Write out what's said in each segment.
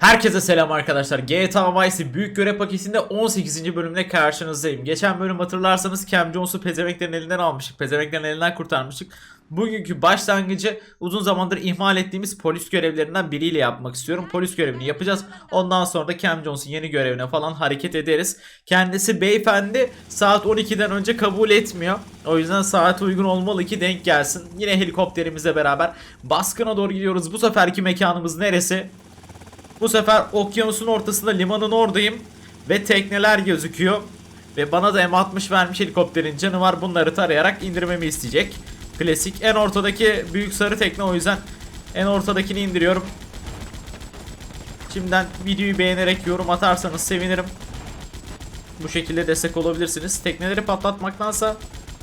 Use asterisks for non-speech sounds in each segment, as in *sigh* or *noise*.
Herkese selam arkadaşlar. GTA Vice büyük görev paketinde 18. bölümle karşınızdayım. Geçen bölüm hatırlarsanız Cam Jones'u pezemeklerin elinden almıştık. Pezemeklerin elinden kurtarmıştık. Bugünkü başlangıcı uzun zamandır ihmal ettiğimiz polis görevlerinden biriyle yapmak istiyorum. Polis görevini yapacağız. Ondan sonra da Cam Jones'un yeni görevine falan hareket ederiz. Kendisi beyefendi saat 12'den önce kabul etmiyor. O yüzden saat uygun olmalı ki denk gelsin. Yine helikopterimizle beraber baskına doğru gidiyoruz. Bu seferki mekanımız neresi? Bu sefer okyanusun ortasında limanın oradayım ve tekneler gözüküyor. Ve bana da M60 vermiş helikopterin canı var. Bunları tarayarak indirmemi isteyecek. Klasik. En ortadaki büyük sarı tekne o yüzden en ortadakini indiriyorum. Şimdiden videoyu beğenerek yorum atarsanız sevinirim. Bu şekilde destek olabilirsiniz. Tekneleri patlatmaktansa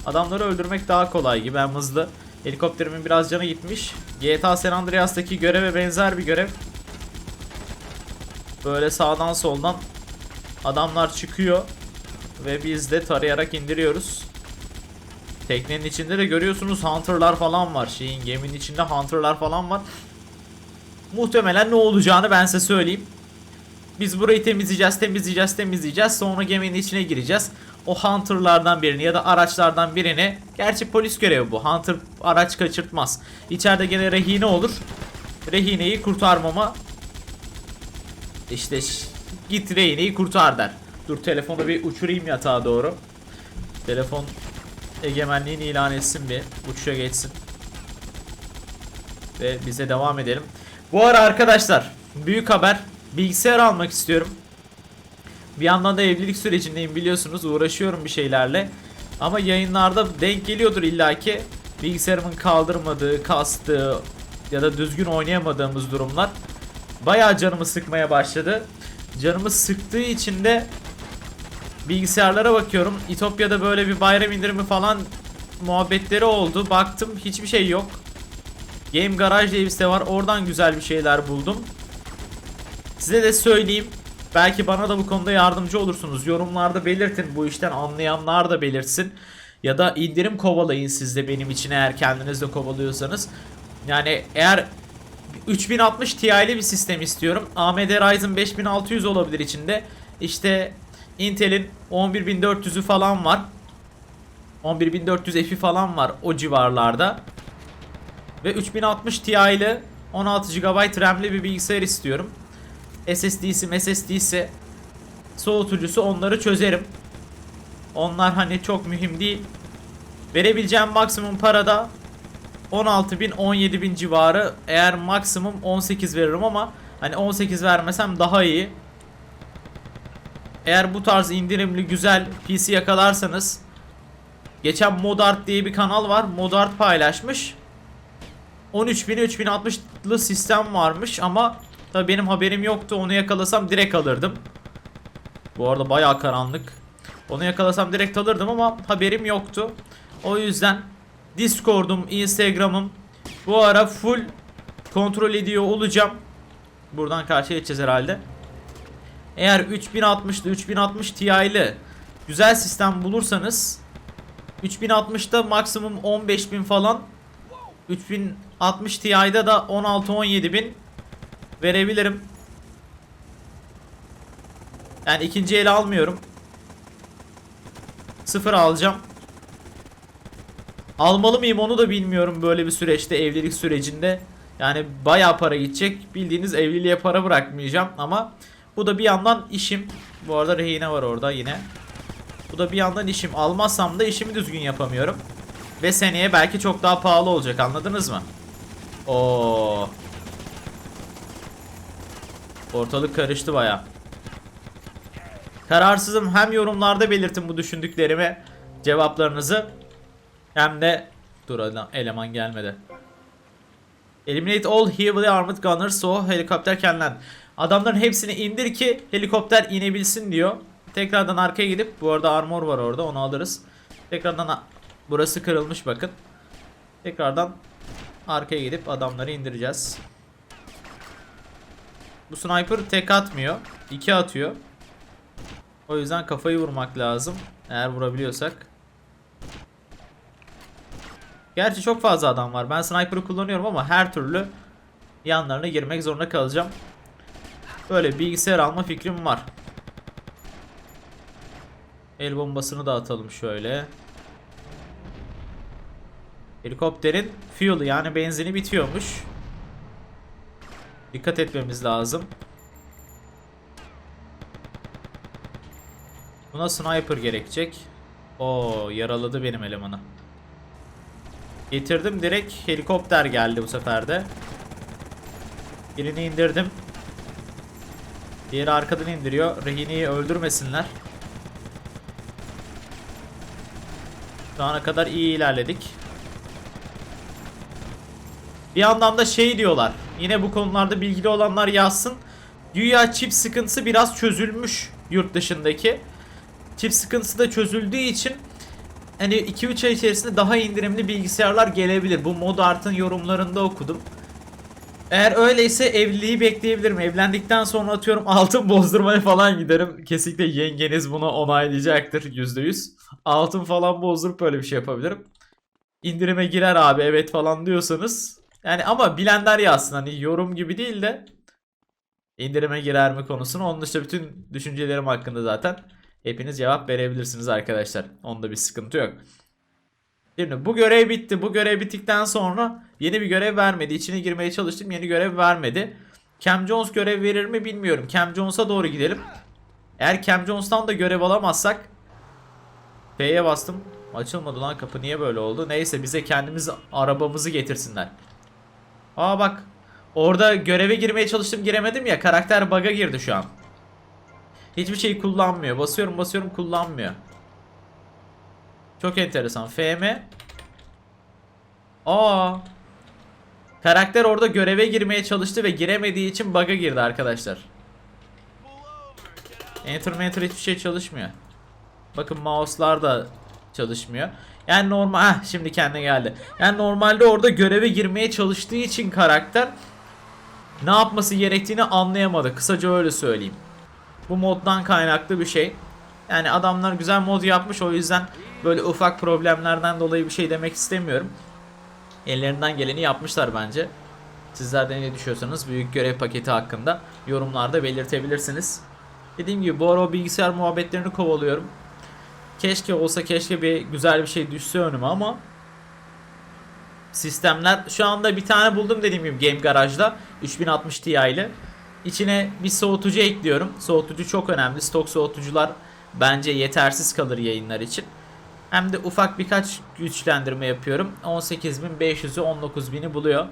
adamları öldürmek daha kolay gibi hem hızlı. Helikopterimin biraz canı gitmiş. GTA San Andreas'taki göreve benzer bir görev. Böyle sağdan soldan adamlar çıkıyor ve biz de tarayarak indiriyoruz. Teknenin içinde de görüyorsunuz hunter'lar falan var. Şeyin geminin içinde hunter'lar falan var. Muhtemelen ne olacağını ben size söyleyeyim. Biz burayı temizleyeceğiz, temizleyeceğiz, temizleyeceğiz. Sonra geminin içine gireceğiz. O hunter'lardan birini ya da araçlardan birini. Gerçi polis görevi bu. Hunter araç kaçırtmaz. İçeride gene rehine olur. Rehineyi kurtarmama işte git rehineyi kurtar der. Dur telefonu bir uçurayım yatağa doğru. Telefon egemenliğini ilan etsin bir. Uçuşa geçsin. Ve bize devam edelim. Bu ara arkadaşlar büyük haber. Bilgisayar almak istiyorum. Bir yandan da evlilik sürecindeyim biliyorsunuz. Uğraşıyorum bir şeylerle. Ama yayınlarda denk geliyordur illaki. Bilgisayarımın kaldırmadığı, kastığı ya da düzgün oynayamadığımız durumlar bayağı canımı sıkmaya başladı. Canımı sıktığı için de bilgisayarlara bakıyorum. İtopya'da böyle bir bayram indirimi falan muhabbetleri oldu. Baktım hiçbir şey yok. Game Garage diye bir site var. Oradan güzel bir şeyler buldum. Size de söyleyeyim. Belki bana da bu konuda yardımcı olursunuz. Yorumlarda belirtin. Bu işten anlayanlar da belirtsin. Ya da indirim kovalayın siz de benim için eğer kendiniz de kovalıyorsanız. Yani eğer 3060 Ti'li bir sistem istiyorum. AMD Ryzen 5600 olabilir içinde. İşte Intel'in 11400'ü falan var. 11400 F'i falan var o civarlarda. Ve 3060 Ti'li 16 GB RAM'li bir bilgisayar istiyorum. SSD'si, SSD'si, soğutucusu onları çözerim. Onlar hani çok mühim değil. Verebileceğim maksimum parada 16.000 17.000 civarı eğer maksimum 18 veririm ama hani 18 vermesem daha iyi. Eğer bu tarz indirimli güzel PC yakalarsanız geçen Modart diye bir kanal var. Modart paylaşmış. 13.000 3060'lı sistem varmış ama tabii benim haberim yoktu. Onu yakalasam direkt alırdım. Bu arada bayağı karanlık. Onu yakalasam direkt alırdım ama haberim yoktu. O yüzden Discord'um, Instagram'ım bu ara full kontrol ediyor olacağım. Buradan karşıya geçeceğiz herhalde. Eğer 3060'lı 3060 Ti'li güzel sistem bulursanız 3060'da maksimum 15000 falan 3060 Ti'de da 16-17 bin verebilirim. Yani ikinci el almıyorum. Sıfır alacağım. Almalı mıyım onu da bilmiyorum böyle bir süreçte evlilik sürecinde. Yani bayağı para gidecek. Bildiğiniz evliliğe para bırakmayacağım ama bu da bir yandan işim. Bu arada rehine var orada yine. Bu da bir yandan işim. Almazsam da işimi düzgün yapamıyorum. Ve seneye belki çok daha pahalı olacak anladınız mı? Oo. Ortalık karıştı baya. Kararsızım hem yorumlarda belirtin bu düşündüklerimi cevaplarınızı hem de dur adam eleman gelmedi. Eliminate all heavily armored gunners so helikopter land. Adamların hepsini indir ki helikopter inebilsin diyor. Tekrardan arkaya gidip bu arada armor var orada onu alırız. Tekrardan burası kırılmış bakın. Tekrardan arkaya gidip adamları indireceğiz. Bu sniper tek atmıyor. iki atıyor. O yüzden kafayı vurmak lazım. Eğer vurabiliyorsak. Gerçi çok fazla adam var. Ben sniper'ı kullanıyorum ama her türlü yanlarına girmek zorunda kalacağım. Böyle bilgisayar alma fikrim var. El bombasını da atalım şöyle. Helikopterin fuel'ı yani benzini bitiyormuş. Dikkat etmemiz lazım. Buna sniper gerekecek. Oo yaraladı benim elemanı. Getirdim direkt helikopter geldi bu sefer de. Birini indirdim. Diğeri arkadan indiriyor. Rehineyi öldürmesinler. Şu ana kadar iyi ilerledik. Bir yandan da şey diyorlar. Yine bu konularda bilgili olanlar yazsın. Güya çip sıkıntısı biraz çözülmüş yurt dışındaki. Çip sıkıntısı da çözüldüğü için hani 2-3 ay içerisinde daha indirimli bilgisayarlar gelebilir. Bu mod art'ın yorumlarında okudum. Eğer öyleyse evliliği bekleyebilirim. Evlendikten sonra atıyorum *laughs* altın bozdurmaya falan giderim. Kesinlikle yengeniz bunu onaylayacaktır %100. Altın falan bozdurup böyle bir şey yapabilirim. İndirime girer abi evet falan diyorsanız. Yani ama bilenler yazsın hani yorum gibi değil de indirime girer mi konusunu. Onun dışında bütün düşüncelerim hakkında zaten hepiniz cevap verebilirsiniz arkadaşlar. Onda bir sıkıntı yok. Şimdi bu görev bitti. Bu görev bittikten sonra yeni bir görev vermedi. İçine girmeye çalıştım. Yeni görev vermedi. Cam Jones görev verir mi bilmiyorum. Cam Jones'a doğru gidelim. Eğer Cam Jones'tan da görev alamazsak F'ye bastım. Açılmadı lan kapı niye böyle oldu? Neyse bize kendimiz arabamızı getirsinler. Aa bak. Orada göreve girmeye çalıştım giremedim ya. Karakter bug'a girdi şu an. Hiçbir şey kullanmıyor. Basıyorum basıyorum kullanmıyor. Çok enteresan. FM. Aa. Karakter orada göreve girmeye çalıştı ve giremediği için bug'a girdi arkadaşlar. Enter enter hiçbir şey çalışmıyor. Bakın mouse'lar da çalışmıyor. Yani normal Heh, şimdi kendine geldi. Yani normalde orada göreve girmeye çalıştığı için karakter ne yapması gerektiğini anlayamadı. Kısaca öyle söyleyeyim. Bu moddan kaynaklı bir şey. Yani adamlar güzel mod yapmış o yüzden böyle ufak problemlerden dolayı bir şey demek istemiyorum. Ellerinden geleni yapmışlar bence. Sizler de ne düşünüyorsanız büyük görev paketi hakkında yorumlarda belirtebilirsiniz. Dediğim gibi bu ara bilgisayar muhabbetlerini kovalıyorum. Keşke olsa keşke bir güzel bir şey düşse önüme ama sistemler şu anda bir tane buldum dediğim gibi Game Garage'da 3060 Ti ile. İçine bir soğutucu ekliyorum. Soğutucu çok önemli. Stok soğutucular bence yetersiz kalır yayınlar için. Hem de ufak birkaç güçlendirme yapıyorum. 18.500'ü 19.000'i buluyor.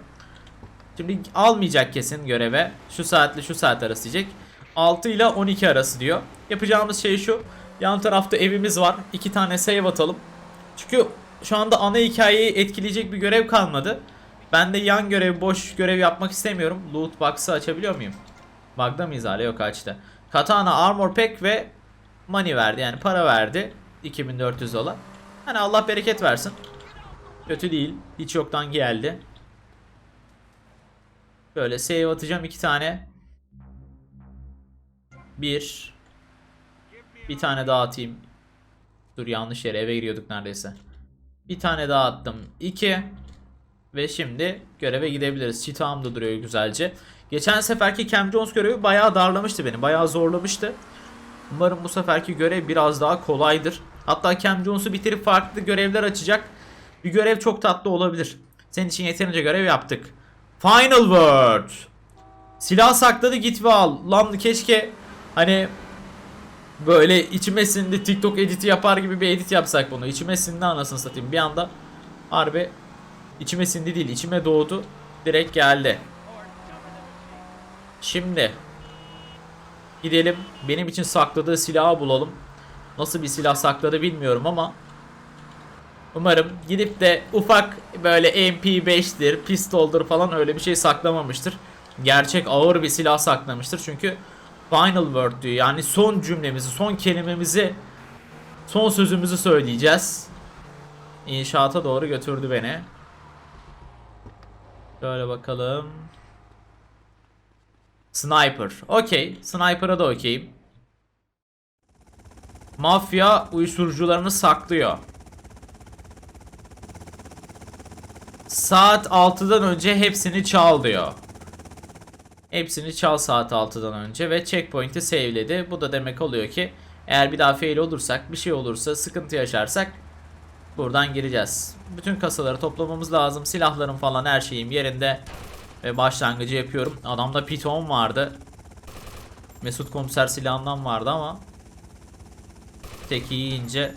Şimdi almayacak kesin göreve. Şu saatle şu saat arası diyecek. 6 ile 12 arası diyor. Yapacağımız şey şu. Yan tarafta evimiz var. İki tane save atalım. Çünkü şu anda ana hikayeyi etkileyecek bir görev kalmadı. Ben de yan görev, boş görev yapmak istemiyorum. Loot box'ı açabiliyor muyum? Bug'da mıyız hala? Yok açtı. Katana, Armor Pack ve money verdi. Yani para verdi. 2400 dolar. Hani Allah bereket versin. Kötü değil. Hiç yoktan geldi. Böyle save atacağım iki tane. Bir. Bir tane daha atayım. Dur yanlış yere eve giriyorduk neredeyse. Bir tane daha attım. İki. Ve şimdi göreve gidebiliriz. Çitağım da duruyor güzelce. Geçen seferki Cam Jones görevi bayağı darlamıştı beni. Bayağı zorlamıştı. Umarım bu seferki görev biraz daha kolaydır. Hatta Cam Jones'u bitirip farklı görevler açacak. Bir görev çok tatlı olabilir. Senin için yeterince görev yaptık. Final word. Silah sakladı git ve al. Lan keşke hani böyle içime sindi TikTok editi yapar gibi bir edit yapsak bunu. İçime sindi anasını satayım. Bir anda harbi içime sindi değil içime doğdu. Direkt geldi. Şimdi gidelim benim için sakladığı silahı bulalım. Nasıl bir silah sakladı bilmiyorum ama Umarım gidip de ufak böyle MP5'tir, pistoldur falan öyle bir şey saklamamıştır. Gerçek ağır bir silah saklamıştır. Çünkü final word diyor. Yani son cümlemizi, son kelimemizi, son sözümüzü söyleyeceğiz. İnşaata doğru götürdü beni. Şöyle bakalım. Sniper. Okey. Sniper'a da okeyim. Mafya uyuşturucularını saklıyor. Saat 6'dan önce hepsini çal diyor. Hepsini çal saat 6'dan önce ve checkpoint'i save'ledi. Bu da demek oluyor ki eğer bir daha fail olursak, bir şey olursa, sıkıntı yaşarsak buradan gireceğiz. Bütün kasaları toplamamız lazım. Silahlarım falan her şeyim yerinde. Ve başlangıcı yapıyorum. Adamda piton vardı. Mesut komiser silahından vardı ama tek yiyince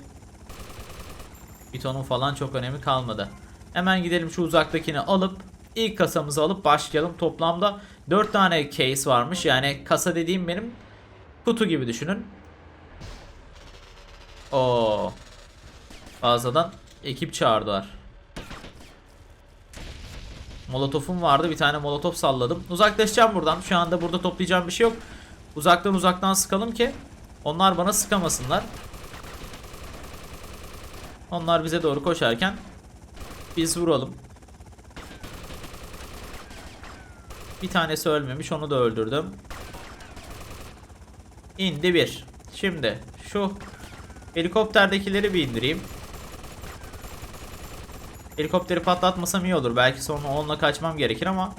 pitonun falan çok önemi kalmadı. Hemen gidelim şu uzaktakini alıp ilk kasamızı alıp başlayalım. Toplamda 4 tane case varmış. Yani kasa dediğim benim kutu gibi düşünün. O fazladan ekip çağırdılar. Molotofum vardı. Bir tane molotof salladım. Uzaklaşacağım buradan. Şu anda burada toplayacağım bir şey yok. Uzaktan uzaktan sıkalım ki onlar bana sıkamasınlar. Onlar bize doğru koşarken biz vuralım. Bir tanesi ölmemiş. Onu da öldürdüm. İndi bir. Şimdi şu helikopterdekileri bir indireyim. Helikopteri patlatmasam iyi olur. Belki sonra onunla kaçmam gerekir ama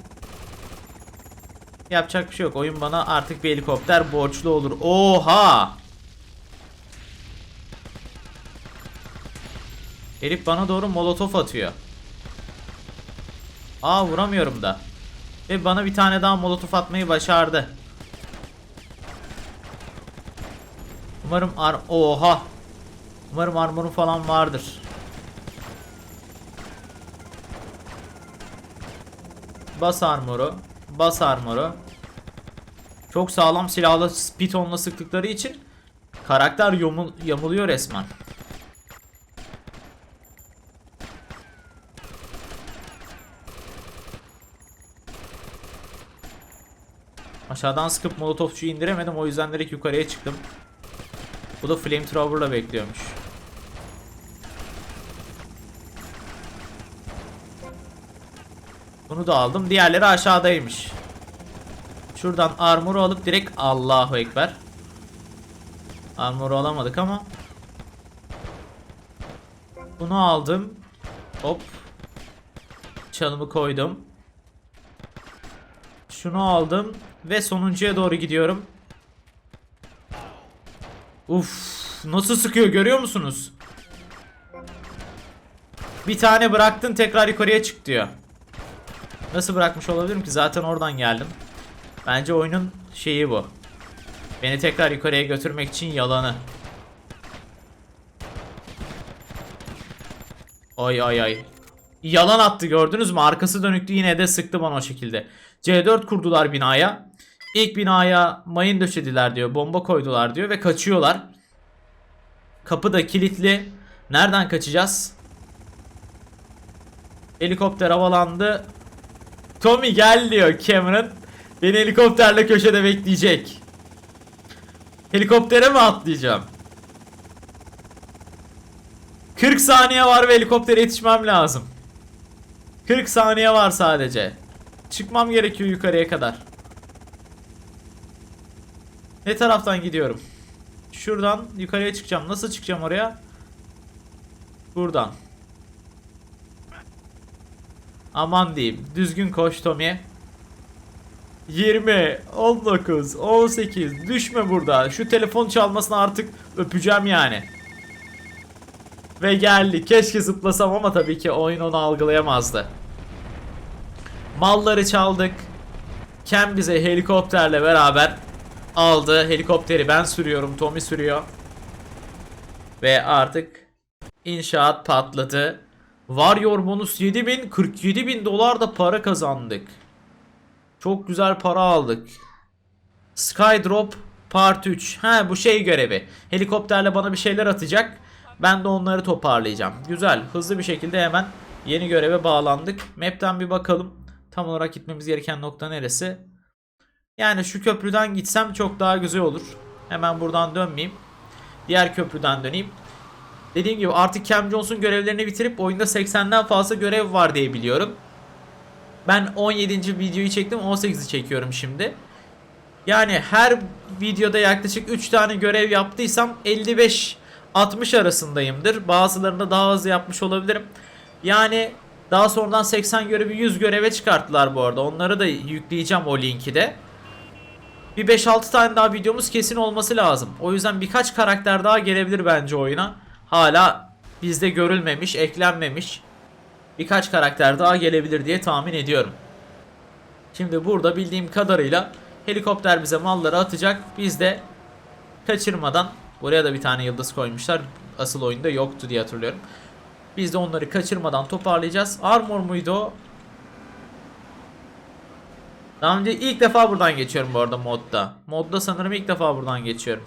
yapacak bir şey yok. Oyun bana artık bir helikopter borçlu olur. Oha! Herif bana doğru molotof atıyor. Aa vuramıyorum da. Ve bana bir tane daha molotof atmayı başardı. Umarım ar... Oha! Umarım armorum falan vardır. Bas armoru. Bas armoru. Çok sağlam silahla pitonla sıktıkları için karakter yamul yamuluyor resmen. Aşağıdan sıkıp molotofçuyu indiremedim o yüzden direkt yukarıya çıktım. Bu da flamethrower'la bekliyormuş. Bunu da aldım. Diğerleri aşağıdaymış. Şuradan armoru alıp direkt Allahu Ekber. Armoru alamadık ama. Bunu aldım. Hop. Çalımı koydum. Şunu aldım. Ve sonuncuya doğru gidiyorum. Uf, nasıl sıkıyor görüyor musunuz? Bir tane bıraktın tekrar yukarıya çık diyor. Nasıl bırakmış olabilirim ki? Zaten oradan geldim. Bence oyunun şeyi bu. Beni tekrar yukarıya götürmek için yalanı. Ay ay ay. Yalan attı gördünüz mü? Arkası dönüktü yine de sıktı bana o şekilde. C4 kurdular binaya. İlk binaya mayın döşediler diyor. Bomba koydular diyor ve kaçıyorlar. Kapı da kilitli. Nereden kaçacağız? Helikopter havalandı. Tommy gel diyor Cameron. Beni helikopterle köşede bekleyecek. Helikoptere mi atlayacağım? 40 saniye var ve helikoptere yetişmem lazım. 40 saniye var sadece. Çıkmam gerekiyor yukarıya kadar. Ne taraftan gidiyorum? Şuradan yukarıya çıkacağım. Nasıl çıkacağım oraya? Buradan. Aman diyeyim. Düzgün koş Tommy. 20, 19, 18 düşme burada. Şu telefon çalmasını artık öpeceğim yani. Ve geldi. Keşke zıplasam ama tabii ki oyun onu algılayamazdı. Malları çaldık. Ken bize helikopterle beraber aldı. Helikopteri ben sürüyorum. Tommy sürüyor. Ve artık inşaat patladı. Warrior bonus 7000 47 bin dolar da para kazandık. Çok güzel para aldık. Skydrop Part 3. Ha bu şey görevi. Helikopterle bana bir şeyler atacak. Ben de onları toparlayacağım. Güzel. Hızlı bir şekilde hemen yeni göreve bağlandık. Map'ten bir bakalım. Tam olarak gitmemiz gereken nokta neresi? Yani şu köprüden gitsem çok daha güzel olur. Hemen buradan dönmeyeyim. Diğer köprüden döneyim. Dediğim gibi artık Cam Jones'un görevlerini bitirip oyunda 80'den fazla görev var diye biliyorum. Ben 17. videoyu çektim 18'i çekiyorum şimdi. Yani her videoda yaklaşık 3 tane görev yaptıysam 55 60 arasındayımdır. Bazılarında daha hızlı yapmış olabilirim. Yani daha sonradan 80 görevi 100 göreve çıkarttılar bu arada. Onları da yükleyeceğim o linki de. bir 5-6 tane daha videomuz kesin olması lazım. O yüzden birkaç karakter daha gelebilir bence oyuna. Hala bizde görülmemiş, eklenmemiş birkaç karakter daha gelebilir diye tahmin ediyorum. Şimdi burada bildiğim kadarıyla helikopter bize malları atacak. Biz de kaçırmadan buraya da bir tane yıldız koymuşlar. Asıl oyunda yoktu diye hatırlıyorum. Biz de onları kaçırmadan toparlayacağız. Armor muydu o? Daha önce ilk defa buradan geçiyorum bu arada modda. Modda sanırım ilk defa buradan geçiyorum.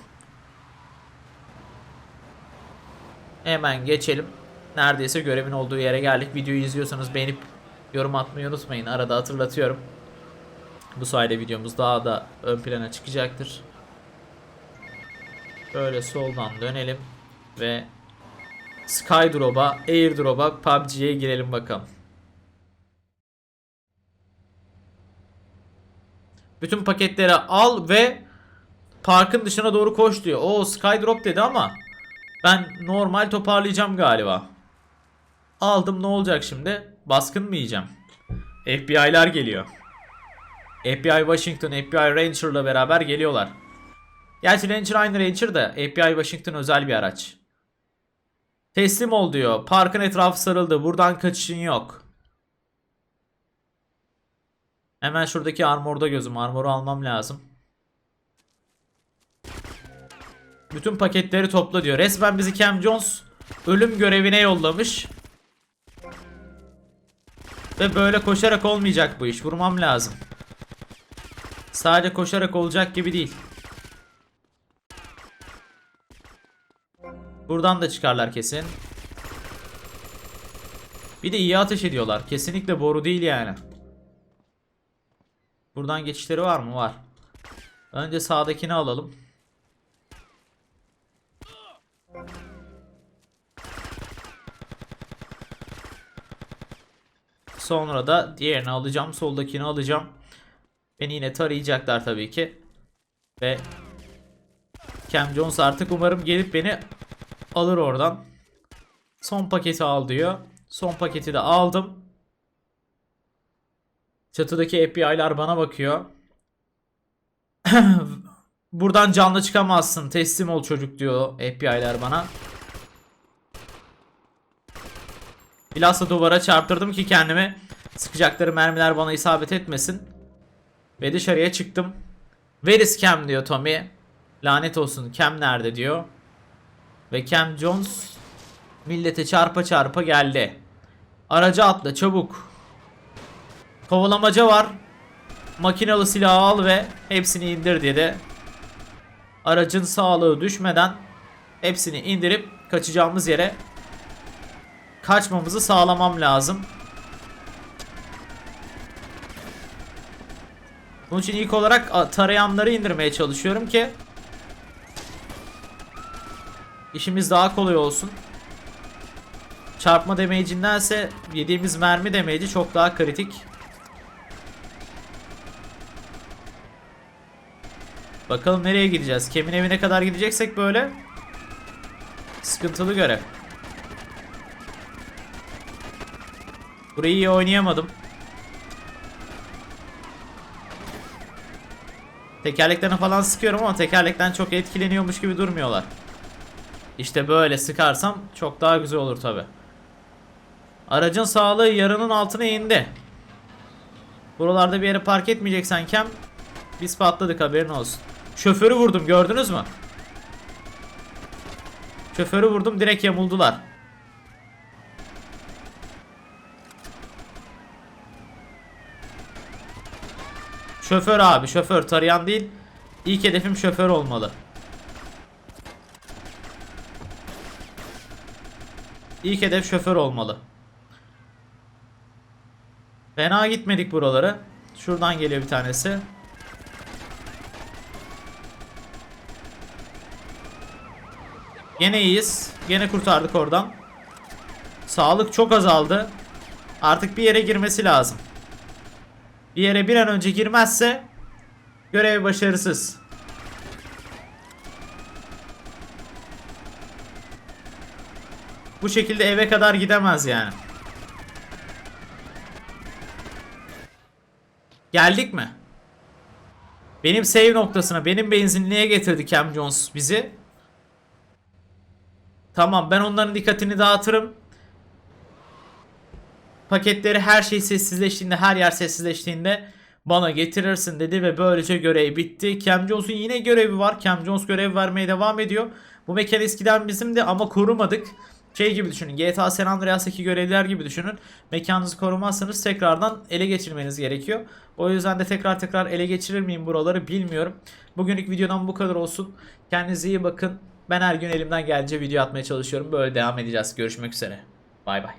Hemen geçelim. Neredeyse görevin olduğu yere geldik. Videoyu izliyorsanız beğenip yorum atmayı unutmayın. Arada hatırlatıyorum. Bu sayede videomuz daha da ön plana çıkacaktır. Böyle soldan dönelim ve Skydrop'a, Airdrop'a, PUBG'ye girelim bakalım. Bütün paketleri al ve parkın dışına doğru koş diyor. O Skydrop dedi ama ben normal toparlayacağım galiba. Aldım ne olacak şimdi? Baskın mı yiyeceğim? FBI'lar geliyor. FBI Washington, FBI Ranger'la beraber geliyorlar. Gerçi Ranger aynı Ranger da FBI Washington özel bir araç. Teslim ol diyor. Parkın etrafı sarıldı. Buradan kaçışın yok. Hemen şuradaki armorda gözüm. Armoru almam lazım. Bütün paketleri topla diyor. Resmen bizi Cam Jones ölüm görevine yollamış. Ve böyle koşarak olmayacak bu iş. Vurmam lazım. Sadece koşarak olacak gibi değil. Buradan da çıkarlar kesin. Bir de iyi ateş ediyorlar. Kesinlikle boru değil yani. Buradan geçişleri var mı? Var. Önce sağdakini alalım. Sonra da diğerini alacağım. Soldakini alacağım. Beni yine tarayacaklar tabii ki. Ve Cam Jones artık umarım gelip beni alır oradan. Son paketi al diyor. Son paketi de aldım. Çatıdaki FBI'lar bana bakıyor. *clears throat* Buradan canlı çıkamazsın. Teslim ol çocuk diyor FBI'lar bana. Bilhassa duvara çarptırdım ki kendimi sıkacakları mermiler bana isabet etmesin. Ve dışarıya çıktım. Where is Cam diyor Tommy. Lanet olsun Cam nerede diyor. Ve Cam Jones millete çarpa çarpa geldi. Araca atla çabuk. Kovalamaca var. Makinalı silahı al ve hepsini indir dedi. Aracın sağlığı düşmeden hepsini indirip kaçacağımız yere kaçmamızı sağlamam lazım. Bunun için ilk olarak tarayanları indirmeye çalışıyorum ki işimiz daha kolay olsun. Çarpma damage'indense yediğimiz mermi damage'i çok daha kritik. Bakalım nereye gideceğiz? Kemin evine kadar gideceksek böyle sıkıntılı görev. Burayı iyi oynayamadım. Tekerleklerine falan sıkıyorum ama tekerlekten çok etkileniyormuş gibi durmuyorlar. İşte böyle sıkarsam çok daha güzel olur tabi. Aracın sağlığı yarının altına indi. Buralarda bir yere park etmeyeceksen Kem biz patladık haberin olsun. Şoförü vurdum gördünüz mü? Şoförü vurdum direkt yamuldular. Şoför abi şoför tarayan değil. İlk hedefim şoför olmalı. İlk hedef şoför olmalı. Fena gitmedik buraları. Şuradan geliyor bir tanesi. Gene iyiyiz. Gene kurtardık oradan. Sağlık çok azaldı. Artık bir yere girmesi lazım. Bir yere bir an önce girmezse görev başarısız. Bu şekilde eve kadar gidemez yani. Geldik mi? Benim save noktasına, benim benzinliğe getirdi Cam Jones bizi. Tamam ben onların dikkatini dağıtırım. Paketleri her şey sessizleştiğinde, her yer sessizleştiğinde bana getirirsin dedi ve böylece görev bitti. Cam Jones'un yine görevi var. Cam Jones görev vermeye devam ediyor. Bu mekan eskiden bizimdi ama korumadık. Şey gibi düşünün. GTA San Andreas'taki görevler gibi düşünün. Mekanınızı korumazsanız tekrardan ele geçirmeniz gerekiyor. O yüzden de tekrar tekrar ele geçirir miyim buraları bilmiyorum. Bugünlük videodan bu kadar olsun. Kendinize iyi bakın. Ben her gün elimden gelince video atmaya çalışıyorum. Böyle devam edeceğiz. Görüşmek üzere. Bay bay.